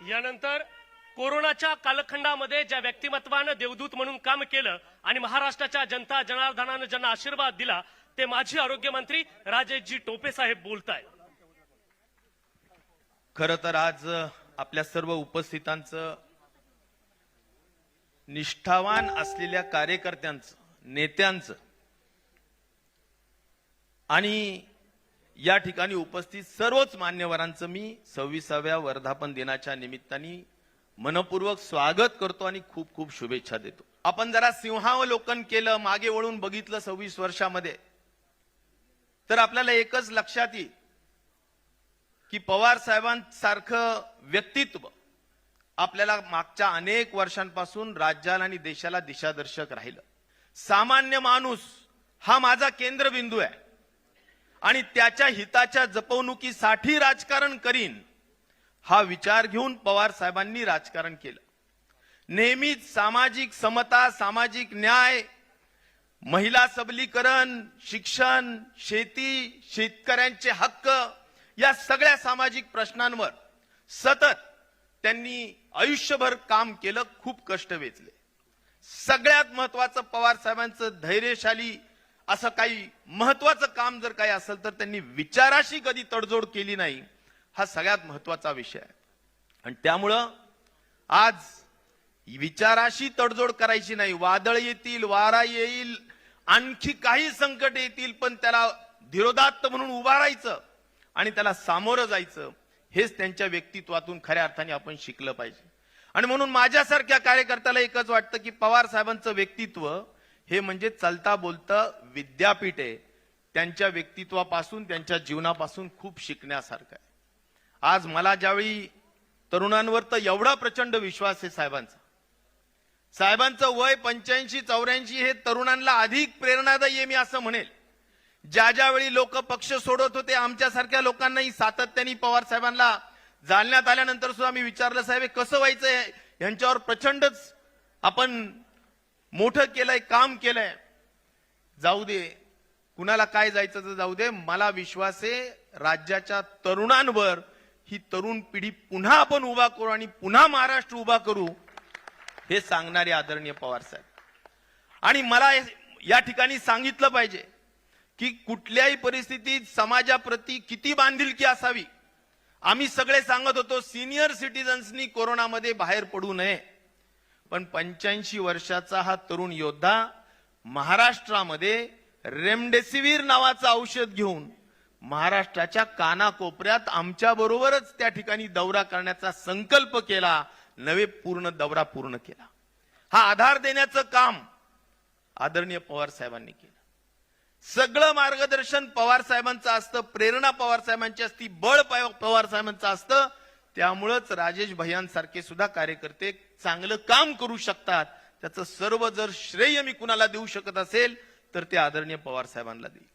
यानंतर कोरोनाच्या कालखंडामध्ये ज्या व्यक्तिमत्वानं देवदूत म्हणून काम केलं आणि महाराष्ट्राच्या जनता जनार्दनानं ज्यांना आशीर्वाद दिला ते माजी आरोग्यमंत्री राजेशजी टोपे साहेब बोलताय खर तर आज आपल्या सर्व उपस्थितांचं निष्ठावान असलेल्या कार्यकर्त्यांचं नेत्यांचं आणि या ठिकाणी उपस्थित सर्वच मान्यवरांचं मी सव्वीसाव्या वर्धापन दिनाच्या निमित्ताने मनपूर्वक स्वागत करतो आणि खूप खूप शुभेच्छा देतो. आपण जरा सिंहावलोकन केलं मागे वळून बघितलं सव्वीस वर्षामध्ये. तर आपल्याला एकच लक्षात येईल की पवार साहेबांसारखं व्यक्तित्व आपल्याला मागच्या अनेक वर्षांपासून राज्याला आणि देशाला दिशादर्शक राहिलं. सामान्य माणूस हा माझा केंद्रबिंदू आहे. आणि त्याच्या हिताच्या जपवणुकीसाठी राजकारण करीन हा विचार घेऊन पवार साहेबांनी राजकारण केलं. नेहमीच सामाजिक समता सामाजिक न्याय महिला सबलीकरण शिक्षण शेती शेतकऱ्यांचे हक्क या सगळ्या सामाजिक प्रश्नांवर सतत त्यांनी आयुष्यभर काम केलं खूप कष्ट वेचले. सगळ्यात महत्वाचं पवार साहेबांचं धैर्यशाली असं काही महत्वाचं काम जर काही असेल तर त्यांनी विचाराशी कधी तडजोड केली नाही हा सगळ्यात महत्त्वाचा विषय आहे. आणि त्यामुळं आज विचाराशी तडजोड करायची नाही. वादळ येतील वारा येईल आणखी काही संकट येतील पण त्याला धीरोदात्त म्हणून उभा राहायचं आणि त्याला सामोरं जायचं हेच त्यांच्या व्यक्तित्वातून खऱ्या अर्थाने आपण शिकलं पाहिजे. आणि म्हणून माझ्यासारख्या कार्यकर्त्याला एकच वाटतं की पवार साहेबांचं व्यक्तित्व हे म्हणजे चालता बोलता विद्यापीठ आहे त्यांच्या व्यक्तित्वापासून त्यांच्या जीवनापासून खूप शिकण्यासारखं आहे. आज मला ज्यावेळी तरुणांवर तर एवढा प्रचंड विश्वास आहे साहेबांचा. साहेबांचं वय पंच्याऐंशी चौऱ्याऐंशी हे तरुणांना अधिक प्रेरणादायी आहे मी असं म्हणेल. ज्या ज्यावेळी लोक पक्ष सोडत होते आमच्यासारख्या लोकांनाही सातत्याने पवार साहेबांना जालण्यात आल्यानंतर सुद्धा मी विचारलं साहेब हे कसं व्हायचंय? यांच्यावर प्रचंडच आपण मोठं केलंय काम केलंय. जाऊ दे. कुणाला काय जायचं तर जाऊ दे. मला विश्वास आहे राज्याच्या तरुणांवर ही तरुण पिढी पुन्हा आपण उभा करू आणि पुन्हा महाराष्ट्र उभा करू हे सांगणारे आदरणीय पवार साहेब. आणि मला या ठिकाणी सांगितलं पाहिजे की कुठल्याही परिस्थितीत समाजाप्रती किती बांधिलकी असावी? आम्ही सगळे सांगत होतो सिनियर सिटीजन्सनी कोरोनामध्ये बाहेर पडू नये. पण पंच्याऐंशी वर्षाचा हा तरुण योद्धा महाराष्ट्रामध्ये रेमडेसिवीर नावाचं औषध घेऊन महाराष्ट्राच्या कानाकोपऱ्यात आमच्या बरोबरच त्या ठिकाणी दौरा करण्याचा संकल्प केला नवे पूर्ण दौरा पूर्ण केला. हा आधार देण्याचं काम आदरणीय पवार साहेबांनी केलं. सगळं मार्गदर्शन पवार साहेबांचं असतं प्रेरणा पवार साहेबांची असती बळ पवार साहेबांचं असतं त्यामुळंच राजेश भैयांसारखे सुद्धा कार्यकर्ते चांगलं काम करू शकतात. त्याचं सर्व जर श्रेय मी कुणाला देऊ शकत असेल तर ते आदरणीय पवार साहेबांना देईल.